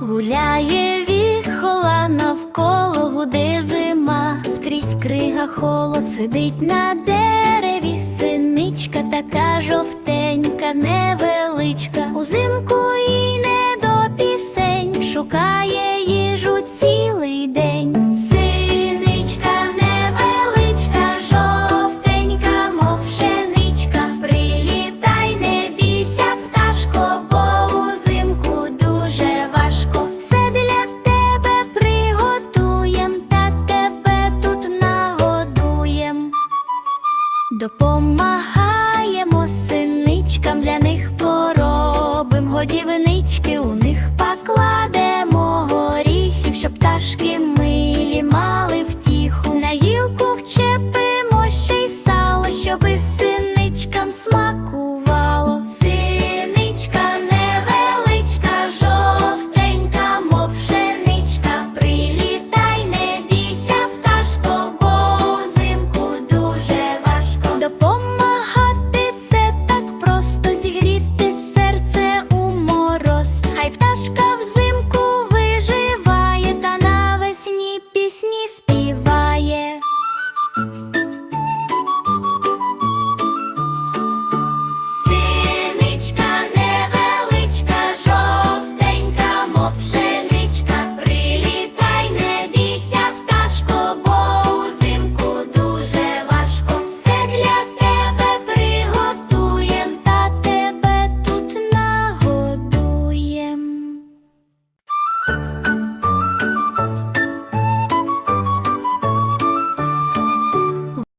Гуляє віхола навколо гуде зима, скрізь крига холод сидить на дереві, Допомагаємо синичкам, для них поробим годівнички, у них покладемо горіхів, щоб пташки милі мали втіху. На гілку вчепимо ще й сало, щоби option.